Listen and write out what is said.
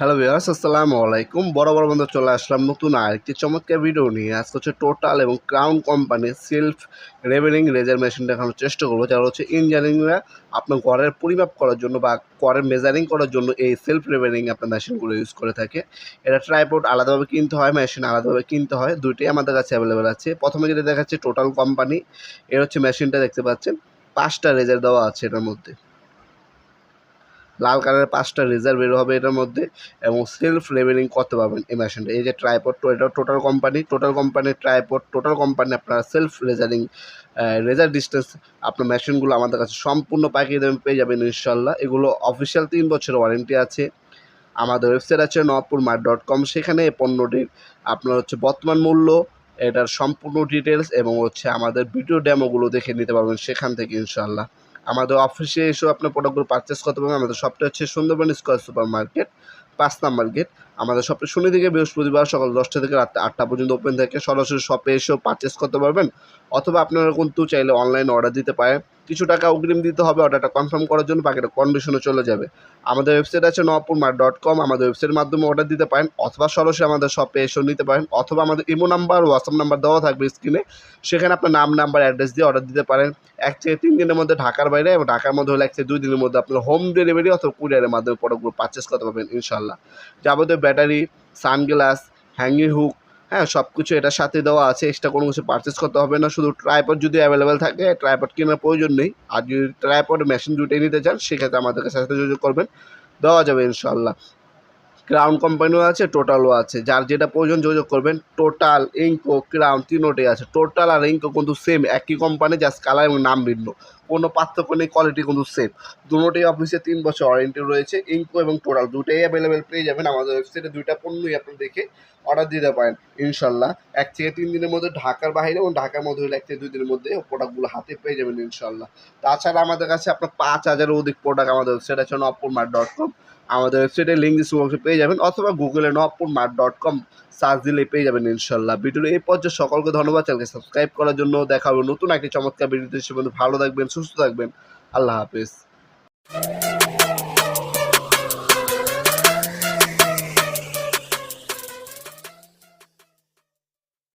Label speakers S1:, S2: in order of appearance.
S1: Hello viewers, আসসালামু আলাইকুম। বড় বড় বন্ধু চলে আসলাম নতুন আরেকটি চমৎকার ভিডিও নিয়ে। আজকে হচ্ছে টোটাল এবং ক্রাউন কোম্পানির সেলফ রেভেলিং রেজার মেশিন দেখানোর চেষ্টা করব, যারা হচ্ছে ইঞ্জিনিয়ারিংরা আপনার ঘরের পরিমাপ করার জন্য বা ঘরের মেজারিং করার জন্য এই সেলফ রেভেলিং আপনার মেশিনগুলো ইউজ করে থাকে। এটা ট্রাইপোর্ট আলাদাভাবে কিনতে হয় মেশিন আলাদাভাবে কিনতে হয়, দুইটাই আমাদের কাছে অ্যাভেলেবেল আছে। প্রথমে যেটা দেখাচ্ছে টোটাল কোম্পানি এর হচ্ছে মেশিনটা দেখতে পাচ্ছেন। পাঁচটা রেজার দেওয়া আছে এটার মধ্যে। লাল কালারের পাঁচটা রেজার বের হবে এটার মধ্যে এবং সেলফ লেভেলিং করতে পারবেন এই মেশিনটা এই যে ট্রাইপড এটা টোটাল কোম্পানি টোটাল কোম্পানির ট্রাইপড টোটাল কোম্পানি আপনারা সেলফ রেজারিং রেজার ডিস্টেন্স আপনার মেশিনগুলো আমাদের কাছে সম্পূর্ণ পাকিয়ে দেবেন, পেয়ে যাবেন ইনশাল্লাহ এগুলো অফিসিয়াল তিন বছরের ওয়ারেন্টি আছে। আমাদের ওয়েবসাইট আছে নপুর মার্ট ডট কম সেখানে এই পণ্যটির আপনার হচ্ছে বর্তমান মূল্য, এটার সম্পূর্ণ ডিটেলস এবং হচ্ছে আমাদের ভিডিও ডেমোগুলো দেখে নিতে পারবেন সেখান থেকে ইনশাল্লাহ আমাদের অফিসে এসেও আপনার প্রোডাক্টগুলো পারচেস করতে পারবেন। আমাদের শপটা হচ্ছে সুন্দরবন স্কোয়ার সুপার মার্কেট পাঁচ নাম্বার গেট আমাদের শপে শনি থেকে বৃহস্পতিবার সকাল দশটা থেকে রাত আটটা পর্যন্ত ওপেন থাকে। সরাসরি শপে এসেও পারচেস করতে পারবেন। অথবা আপনারা কিন্তু চাইলে অনলাইন অর্ডার দিতে পারেন। কিছু টাকা অগ্রিম দিতে হবে অর্ডারটা কনফার্ম করার জন্য বাকিটা কন্ডিশনে চলে যাবে। আমাদের ওয়েবসাইট আছে নপুর মার্ট ডট কম আমাদের ওয়েবসাইটের মাধ্যমে অর্ডার দিতে পারেন, অথবা সরাসরি আমাদের শপে এসেও নিতে পারেন, অথবা আমাদের ইমো নাম্বার হোয়াটসঅ্যাপ নাম্বার দেওয়া থাকবে স্ক্রিনে সেখানে আপনার নাম নাম্বার অ্যাড্রেস দিয়ে অর্ডার দিতে পারেন। এক থেকে তিন দিনের মধ্যে ঢাকার বাইরে এবং ঢাকার মধ্যে হলে এক থেকে দুই দিনের মধ্যে আপনার হোম ডেলিভারি অথবা কুরিয়ারের মাধ্যমে প্রোডাক্টগুলো পারচেস করতে পারবেন ইনশাল্লাহ যাবতীয় ব্যাটারি সানগ্লাস হ্যাঙ্গিং হুক হ্যাঁ সব কিছু এটার সাথে দেওয়া আছে। এক্সট্রা কোনো কিছু পারচেস করতে হবে না। শুধু ট্রাইপড যদি অ্যাভেলেবেল থাকে ট্রাইপড কেনার প্রয়োজন নেই। আর যদি ট্রাইপড মেশিন দুটোই নিতে চান, সেক্ষেত্রে আমাদের সাথে যোগাযোগ করবেন। দেওয়া যাবে ইনশাল্লাহ ক্রাউন কোম্পানিও আছে টোটালও আছে। যার যেটা প্রয়োজন যোগাযোগ করবেন টোটাল ইঙ্কো ক্রাউন তিনোটাই আছে। টোটাল আর ইঙ্কো কিন্তু সেম একই কোম্পানি জাস্ট কালার এবং নাম ভিন্ন। কোনো পার্থক্য নেই কোয়ালিটি কিন্তু সেম দুটোই অফিসে তিন বছর ওয়ারেন্টি রয়েছে ইঙ্কো এবং টোটাল দুটোই অ্যাভেলেবেল পেয়ে যাবেন। আমাদের ওয়েবসাইটে দুইটা পণ্যই আপনি দেখে অর্ডার দিতে পারেন, ইনশাল্লাহ। এক থেকে তিন দিনের মধ্যে ঢাকার বাইরে এবং ঢাকার মধ্যে হলে এক থেকে দুই দিনের মধ্যে প্রোডাক্টগুলো হাতে পেয়ে যাবেন, ইনশাল্লাহ। তাছাড়া আমাদের কাছে আপনার পাঁচ হাজারের অধিক প্রোডাক্ট আমাদের ওয়েবসাইট আছে নপুর মার্ট ডট কম আমাদের ওয়েবসাইটের লিঙ্ক ডিসক্রিপশনে পেয়ে যাবেন, অথবা গুগলে নপুর মাঠ ডট কম সার্চ দিলে পেয়ে যাবেন ইনশাল্লাহ ভিডিওর এই পর্যায়ে সকলকে ধন্যবাদ। চ্যানেলকে সাবস্ক্রাইব করার জন্য দেখাবো নতুন একটি চমৎকার ভিডিওতে সে ভালো থাকবেন, সুস্থ থাকবেন। আল্লাহ হাফিজ।